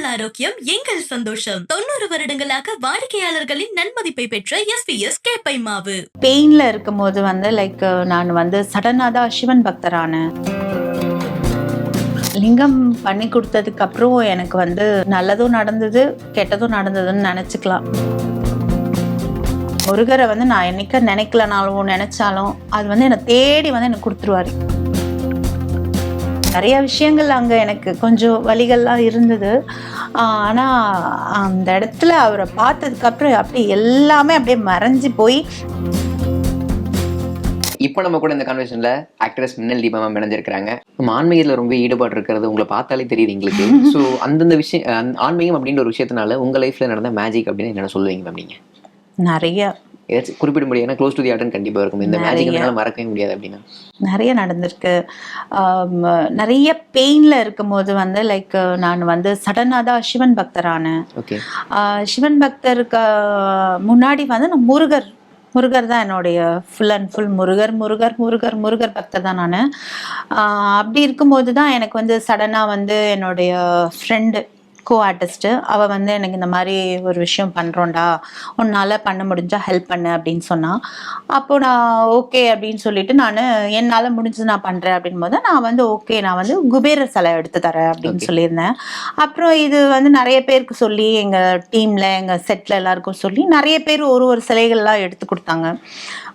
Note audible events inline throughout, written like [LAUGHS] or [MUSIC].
உங்கள் ஆரோக்கியம் எங்கள் சந்தோஷம். தொண்ணூறு வருடங்களாக வாடிக்கையாளர்களின் நன்மதிப்பை பெற்ற எஸ் பி எஸ் கேப்பை மாவு பெயின்ல இருக்கும்போது வந்து லைக் நான் வந்து சடனாக தான் சிவன் பக்தரானேன் லிங்கம் பண்ணி கொடுத்ததுக்கு அப்புறம் எனக்கு வந்து நல்லதும் நடந்தது கெட்டதும் நடந்ததுன்னு நினச்சிக்கலாம். முருகரை வந்து நான் என்னைக்கு நினைக்கலனாலும் நினைச்சாலும் அது வந்து என்னை தேடி வந்து எனக்கு கொடுத்துருவாரு. நிறைய விஷயங்கள் அங்கே எனக்கு கொஞ்சம் வழிகள்லாம் இருந்தது. ஆஹ் ஆனா அந்த இடத்துல அவரை பார்த்ததுக்கு அப்புறம் அப்படியே எல்லாமே அப்படியே மறைஞ்சு போய். இப்போ நம்ம கூட இந்த கான்வர்சேஷன்ல ஆக்ட்ரஸ் மின்னல் தீபா மேம் இணைஞ்சிருக்காங்க நம்ம ஆன்மீகத்துல ரொம்ப ஈடுபாடு இருக்கிறது உங்களை பார்த்தாலே தெரியுது எங்களுக்கு. [LAUGHS] ஸோ அந்தந்த விஷயம் ஆன்மீகம் அப்படின்ற ஒரு விஷயத்தினால உங்க லைஃப்ல நடந்த மேஜிக் அப்படின்னு என்ன சொல்லுவீங்க மேம் நீங்க? நிறைய. ஏதாச்சும் குறிப்பிட முடியும் ஏன்னா க்ளோஸ் டு தி ஆர்டன் கண்டிப்பா இருக்கும். இந்த மேஜிக். என்னால மறக்கவே முடியாது அப்படின்னா. நிறைய நடந்திருக்கு. நிறைய பெயின்ல இருக்கும்போது வந்து லைக் நான் வந்து சடனாக தான் சிவன் பக்தரானேன் ஓகே சிவன் பக்தருக்கு முன்னாடி வந்து நான் முருகர். முருகர் தான் என்னுடைய full and full Murugar Murugar Murugar Murugar பக்தர் தான் நான். அப்படி இருக்கும்போது தான் எனக்கு வந்து சடனாக வந்து என்னுடைய ஃப்ரெண்டு கோ ஆர்டிஸ்ட்டு அவள் வந்து எனக்கு இந்த மாதிரி ஒரு விஷயம் பண்ணுறோண்டா உன்னால் பண்ண முடிஞ்சால் ஹெல்ப் பண்ணு அப்படின்னு சொன்னான் அப்போ நான் ஓகே அப்படின்னு சொல்லிட்டு நான் என்னால் முடிஞ்சது நான் பண்ணுறேன் அப்படின் போது நான் வந்து ஓகே நான் வந்து குபேரர் சிலை எடுத்து தரேன் அப்படின்னு. சொல்லியிருந்தேன். அப்புறம் இது வந்து நிறைய பேருக்கு சொல்லி எங்கள் டீமில் எங்கள் செட்டில் எல்லாருக்கும் சொல்லி நிறைய பேர் ஒரு ஒரு சிலைகள்லாம் எடுத்து கொடுத்தாங்க.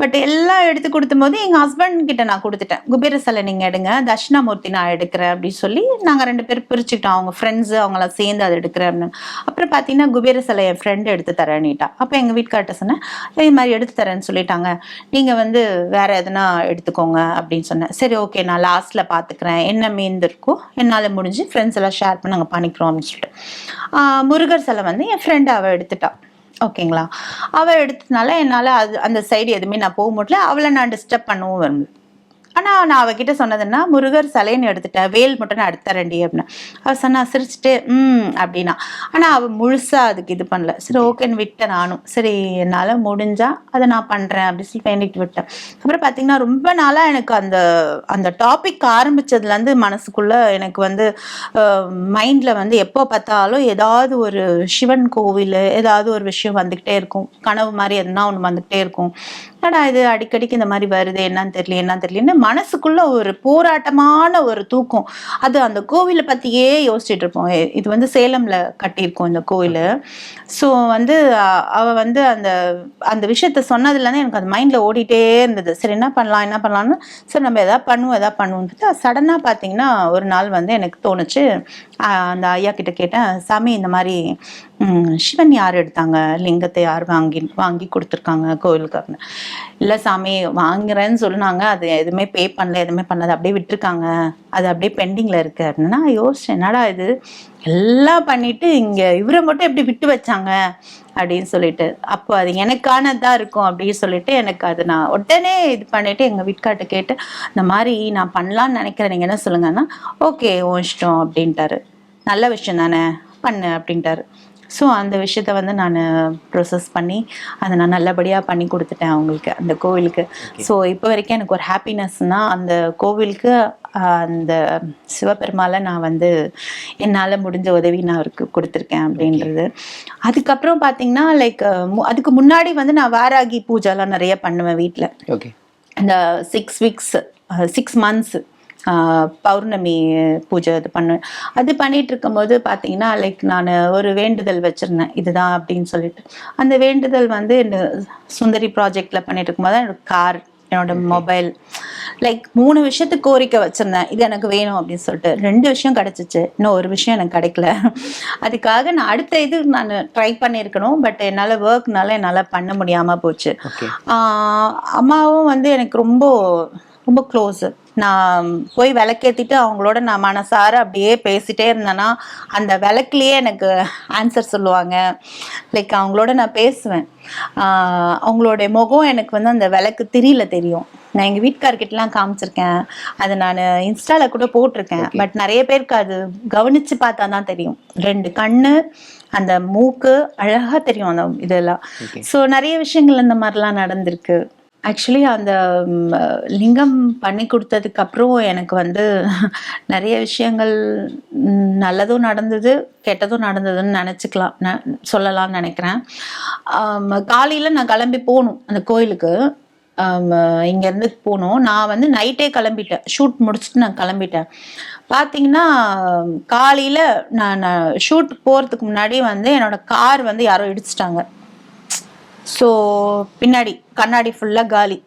பட் எல்லாம் எடுத்து கொடுத்தும்போது எங்கள் ஹஸ்பண்ட் கிட்ட நான் கொடுத்துட்டேன். குபேர சிலை நீங்கள் எடுங்க தட்சிணாமூர்த்தி நான் எடுக்கிறேன் அப்படின்னு சொல்லி நாங்கள் ரெண்டு பேரும் பிரிச்சுக்கிட்டோம். அவங்க ஃப்ரெண்ட்ஸு அவங்களாம் சேர்ந்து அதை எடுக்கிறேன் அப்படின்னு. அப்புறம் பார்த்தீங்கன்னா குபேர சிலை என் ஃப்ரெண்டு எடுத்து தரேன்னுட்டா. அப்போ எங்கள் வீட்டுக்கார்ட்ட சொன்னேன் இதே மாதிரி எடுத்து தரேன்னு சொல்லிட்டாங்க. நீங்கள் வந்து வேற எதுனா எடுத்துக்கோங்க அப்படின்னு சொன்னேன். சரி ஓகே நான் லாஸ்ட்டில் பார்த்துக்கிறேன் என்ன மீந்து இருக்கோ என்னால் முடிஞ்சு ஃப்ரெண்ட்ஸ் எல்லாம் ஷேர் பண்ணி நாங்கள் பண்ணிக்கிறோம் அப்படின்னு சொல்லிட்டு. முருகர் சிலை வந்து என் ஃப்ரெண்டு அவள் எடுத்துட்டான் ஓகேங்களா? அவள் எடுத்ததுனால என்னால் அது அந்த சைடு எதுவுமே நான் போக முடியல. அவளை நான் டிஸ்டர்ப் பண்ணவும் விரும்பல. ஆனால் நான் அவகிட்ட சொன்னதுன்னா முருகர் சிலைன்னு எடுத்துட்டேன் வேல் மட்டும் நான் எடுத்துறேன்டி அப்படின்னு. அவள் சொன்னா சிரிச்சுட்டு ம் அப்படின்னா. ஆனால் அவள் முழுசாக அதுக்கு இது பண்ணல. சரி ஓகேன்னு விட்டேன் நானும். சரி என்னால் முடிஞ்சால் அதை நான் பண்ணுறேன் அப்படின்னு சொல்லி வேண்டிட்டு விட்டேன். அப்புறம் பார்த்தீங்கன்னா ரொம்ப நாளாக எனக்கு அந்த அந்த டாபிக் ஆரம்பித்ததுலேருந்து மனசுக்குள்ளே எனக்கு வந்து மைண்டில் வந்து எப்போ பார்த்தாலும் ஏதாவது ஒரு சிவன் கோவில் ஏதாவது ஒரு விஷயம் வந்துக்கிட்டே இருக்கும். கனவு மாதிரி எதுனா ஒன்று வந்துக்கிட்டே இருக்கும். ஆனால் இது? அடிக்கடிக்கு இந்த மாதிரி வருது? என்னன்னு தெரியல என்னன்னு தெரியலன்னு மனசுக்குள்ள ஒரு போராட்டமான ஒரு தூக்கம். அது அந்த கோவிலை பற்றியே யோசிச்சுட்டு இருப்போம். இது வந்து சேலம்ல கட்டியிருக்கோம் இந்த கோவில். ஸோ வந்து அவள் அவ வந்து அந்த அந்த விஷயத்த சொன்னதுலேருந்து எனக்கு அது மைண்டில் ஓடிட்டே இருந்தது. சரி என்ன பண்ணலாம் என்ன பண்ணலாம்னு சரி நம்ம எதாவது பண்ணுவோம் எதாவது பண்ணுவோம் சடனாக பார்த்தீங்கன்னா ஒரு நாள் வந்து எனக்கு தோணுச்சு. அந்த ஐயா கிட்ட கேட்டேன் சாமி இந்த மாதிரி சிவன் யார் எடுத்தாங்க? லிங்கத்தை யார் வாங்கி வாங்கி கொடுத்துருக்காங்க கோவிலுக்கு அப்படின்னு. இல்லை சாமி வாங்குறேன்னு சொன்னாங்க அது எதுவுமே பே பண்ணல எதுவுமே பண்ணல அப்படியே விட்டுருக்காங்க. அது அப்படியே பெண்டிங்கில் இருக்கு அப்படின்னா. யோசிச்சேன் என்னடா இது? எல்லாம் பண்ணிட்டு இங்கே இவரை மட்டும் எப்படி விட்டு வச்சாங்க? அப்படின்னு சொல்லிட்டு. அப்போ அது எனக்கானதாக இருக்கும் அப்படின்னு சொல்லிட்டு எனக்கு அது நான் உடனே இது பண்ணிட்டு எங்கள் வீட்டுக்கார்ட்ட கேட்டு இந்த மாதிரி நான் பண்ணலான்னு நினைக்கிறேன் நீங்கள் என்ன சொல்லுங்கன்னா ஓகே ஓ இஷ்டம் அப்படின்ட்டாரு. நல்ல விஷயம் தானே பண்ணு அப்படின்ட்டாரு. ஸோ அந்த விஷயத்த வந்து நான் ப்ரொசஸ் பண்ணி அதை நான் நல்லபடியாக பண்ணி கொடுத்துட்டேன் அவங்களுக்கு அந்த கோவிலுக்கு. ஸோ இப்போ வரைக்கும் எனக்கு ஒரு ஹாப்பினஸ்னால் அந்த கோவிலுக்கு அந்த சிவபெருமாளை நான் வந்து என்னால் முடிஞ்ச உதவி நான் அவருக்கு கொடுத்துருக்கேன் அப்படின்றது. அதுக்கப்புறம் பார்த்தீங்கன்னா லைக் அதுக்கு முன்னாடி வந்து நான் வாராகி பூஜைலாம் நிறைய பண்ணுவேன் வீட்டில் ஓகே இந்த சிக்ஸ் வீக்ஸ் சிக்ஸ் மந்த்ஸ் பௌர்ணமி பூஜை இது பண்ணுவேன் அது பண்ணிட்டு இருக்கும்போது பார்த்தீங்கன்னா லைக் நான் ஒரு வேண்டுதல் வச்சுருந்தேன். இதுதான் அப்படின்னு சொல்லிட்டு. அந்த வேண்டுதல் வந்து சுந்தரி ப்ராஜெக்டில் பண்ணிட்டு இருக்கும்போது என்னோட கார் என்னோட மொபைல் லைக் மூணு விஷயத்துக்கு கோரிக்கை வச்சுருந்தேன். இது எனக்கு வேணும் அப்படின்னு சொல்லிட்டு. ரெண்டு விஷயம் கிடச்சிச்சு. இன்னும் ஒரு விஷயம் எனக்கு கிடைக்கல. அதுக்காக நான் அடுத்த இது நான் ட்ரை பண்ணியிருக்கணும். பட் என்னால் ஒர்க்னால என்னால் பண்ண முடியாமல் போச்சு. அம்மாவும் வந்து எனக்கு ரொம்ப ரொம்ப க்ளோஸு நான் போய் விளக்கேற்றிட்டு அவங்களோட நான் மனசார அப்படியே பேசிட்டே இருந்தேன்னா அந்த விளக்குலேயே எனக்கு ஆன்சர் சொல்லுவாங்க. லைக் அவங்களோட நான் பேசுவேன். அவங்களுடைய முகம் எனக்கு வந்து அந்த விளக்கு திரியில தெரியும். நான் எங்கள் வீட்டுக்கார்கிட்டலாம் காமிச்சிருக்கேன். அதை நான் இன்ஸ்டாவில் கூட போட்டிருக்கேன். பட் நிறைய பேருக்கு அது கவனித்து பார்த்தா தான் தெரியும். ரெண்டு கண்ணு அந்த மூக்கு அழகாக தெரியும் அந்த இதெல்லாம். ஸோ நிறைய விஷயங்கள் இந்த மாதிரிலாம் நடந்திருக்கு. ஆக்சுவலி அந்த லிங்கம் பண்ணி கொடுத்ததுக்கு அப்புறம் எனக்கு வந்து நிறைய விஷயங்கள் நல்லதும் நடந்தது கெட்டதும் நடந்ததுன்னு நினச்சிக்கலாம் ந சொல்லலாம்னு நினைக்கிறேன். காலையில் நான் கிளம்பி போகணும் அந்த கோயிலுக்கு. இங்கேருந்து போகணும் நான் வந்து நைட்டே கிளம்பிட்டேன். ஷூட் முடிச்சுட்டு நான் கிளம்பிட்டேன். பார்த்தீங்கன்னா காலையில் நான் ஷூட் போகிறதுக்கு முன்னாடி வந்து என்னோடய கார் வந்து யாரோ இடிச்சிட்டாங்க. ஸோ பின்னாடி கண்ணாடி ஃபுல்லாக காலி.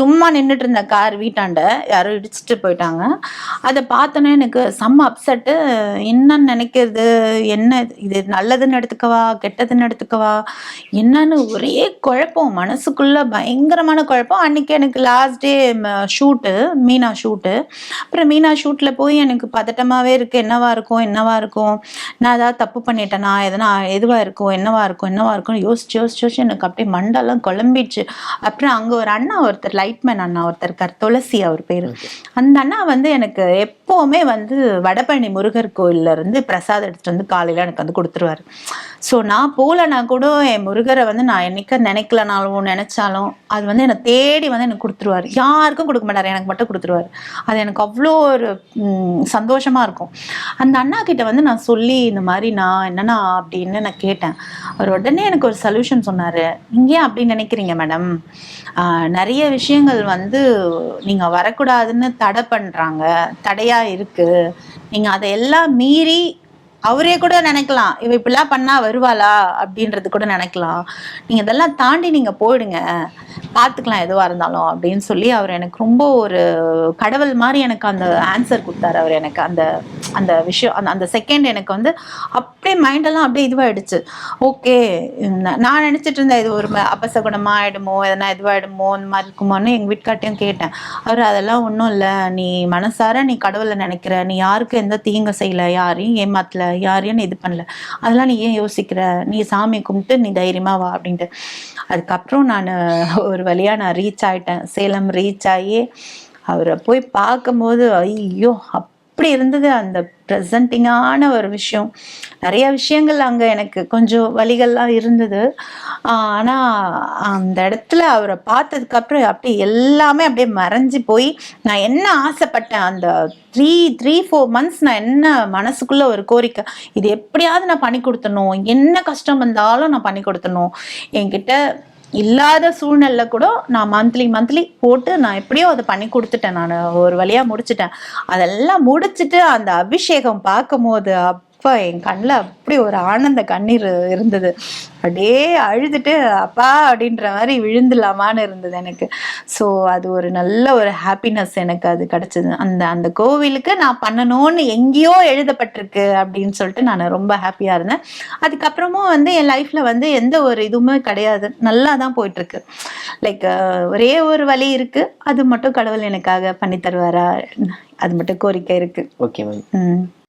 சும்மா நின்றுட்டு இருந்த கார் வீட்டாண்ட யாரோ இடிச்சிட்டு போயிட்டாங்க. அதை பார்த்தோன்னே எனக்கு செம்ம அப்செட்டு என்னன்னு நினைக்கிறது? என்ன இது? நல்லதுன்னு எடுத்துக்கவா? கெட்டதுன்னு எடுத்துக்கவா? என்னன்னு ஒரே குழப்பம். மனசுக்குள்ள பயங்கரமான குழப்பம். அன்னைக்கு எனக்கு last day shoot Meena shoot அப்புறம் மீனா ஷூட்டில் போய் எனக்கு பதட்டமாகவே இருக்குது என்னவா இருக்கும்? என்னவா இருக்கும்? நான் ஏதாவது தப்பு பண்ணிட்டேனா? எதனா எதுவாக இருக்கும்? என்னவா இருக்கும்? என்னவா இருக்கும் யோசிச்சு யோசிச்சு யோசிச்சு எனக்கு அப்படியே மண்டெல்லாம் குழம்பிடுச்சு. அப்புறம் அங்கே ஒரு அண்ணா ஒருத்தர் லைட்மேன் அண்ணா ஒருத்தர் இருக்கார் துளசி அவர் பேர். அந்த அண்ணா வந்து எனக்கு எப்போவுமே வந்து வடபழனி முருகர் கோயிலேருந்து பிரசாதம் எடுத்துகிட்டு வந்து காலையில் எனக்கு வந்து கொடுத்துருவாரு. ஸோ நான் போகலன்னா கூட என் முருகரை வந்து நான் என்னைக்க நினைக்கலனாலும் நினச்சாலும் அது வந்து என்னை தேடி வந்து எனக்கு கொடுத்துருவாரு. யாருக்கும் கொடுக்க மாட்டார் எனக்கு மட்டும் கொடுத்துருவாரு. அது எனக்கு அவ்வளோ ஒரு சந்தோஷமாக இருக்கும். அந்த அண்ணா கிட்ட வந்து நான் சொல்லி இந்த மாதிரி நான் என்னன்னா அப்படின்னு நான் கேட்டேன். அவர் உடனே எனக்கு ஒரு சொல்யூஷன் சொன்னார். நீங்கள் ஏன் அப்படி நினைக்கிறீங்க மேடம் நிறைய விஷயங்கள் வந்து நீங்கள் வரக்கூடாதுன்னு தடை பண்ணுறாங்க தடையாக இருக்குது நீங்கள் அதையெல்லாம் மீறி அவரே கூட நினைக்கலாம் இவ இப்படிலாம் பண்ணா வருவாளா அப்படின்றது கூட நினைக்கலாம். நீங்க இதெல்லாம் தாண்டி நீங்க போயிடுங்க. பார்த்துக்கலாம் எதுவா இருந்தாலும் அப்படின்னு சொல்லி அவர் எனக்கு ரொம்ப ஒரு கடவுள் மாதிரி எனக்கு அந்த ஆன்சர் கொடுத்தாரு. அவர் எனக்கு அந்த அந்த விஷயம் அந்த அந்த செகண்ட் எனக்கு வந்து அப்படியே மைண்டெல்லாம் அப்படியே இதுவாயிடுச்சு. ஓகே நான் நினச்சிட்டு இருந்தேன் இது ஒரு ம- ஆகிடுமோ எதனா இதுவாயிடுமோ இந்த மாதிரி இருக்குமோன்னு எங்கள் வீட்டுக்காட்டையும் கேட்டேன். அவர் அதெல்லாம் ஒன்றும் இல்லை. நீ மனசார நீ கடவுளை நினைக்கிற. நீ யாருக்கும் எந்த தீங்கு செய்யல? யாரையும் ஏமாத்தலை. யாரையும் நீ இது பண்ணல. அதெல்லாம் நீ ஏன் யோசிக்கிற? நீ சாமி கும்பிட்டு நீ தைரியமாக வா அப்படின்ட்டு. அதுக்கப்புறம் நான் ஒரு வழியாக நான் ரீச் ஆகிட்டேன் சேலம் ரீச் ஆகி அவரை போய் பார்க்கும்போது ஐயோ அப்படி இருந்தது? அந்த ப்ரெசன்டிங்கான ஒரு விஷயம். நிறைய விஷயங்கள் அங்கே எனக்கு கொஞ்சம் வழிகள்லாம் இருந்தது. ஆனால் அந்த இடத்துல அவரை பார்த்ததுக்கப்புறம் அப்படியே எல்லாமே அப்படியே மறைஞ்சு போய் நான் என்ன ஆசைப்பட்டேன்? அந்த த்ரீ த்ரீ ஃபோர் மந்த்ஸ் நான் என்ன மனசுக்குள்ளே ஒரு கோரிக்கை? இது எப்படியாவது நான் பண்ணி கொடுத்தணும். என்ன கஷ்டம் வந்தாலும் நான் பண்ணி கொடுத்தணும். என்கிட்ட இல்லாத சூழ்நிலை கூட நான் மந்த்லி மந்த்லி போட்டு நான் எப்படியோ அதை பண்ணி கொடுத்துட்டேன். நான் ஒரு வழியாக முடிச்சிட்டேன். அதெல்லாம் முடிச்சுட்டு அந்த அபிஷேகம் பார்க்கும்போது அப்பா என் கண்ணில் அப்படி ஒரு ஆனந்த கண்ணீர் இருந்தது. அப்படியே அழுதுட்டு அப்பா அப்படின்ற மாதிரி விழுந்துலாமான்னு இருந்தது எனக்கு. ஸோ அது ஒரு நல்ல ஒரு ஹாப்பினஸ் எனக்கு அது கிடைச்சது. அந்த அந்த கோவிலுக்கு நான் பண்ணணும்னு எங்கேயோ எழுதப்பட்டிருக்கு அப்படின்னு சொல்லிட்டு நான் ரொம்ப ஹாப்பியாக இருந்தேன். அதுக்கப்புறமும் வந்து என் லைஃப்பில் வந்து எந்த ஒரு இதுவுமே கிடையாது. நல்லா தான் போயிட்டுருக்கு. லைக் ஒரே ஒரு வழி இருக்குது அது மட்டும் கடவுள் எனக்காக பண்ணி தருவாரா? அது மட்டும் கோரிக்கை இருக்குது ஓகே மேம் ம்.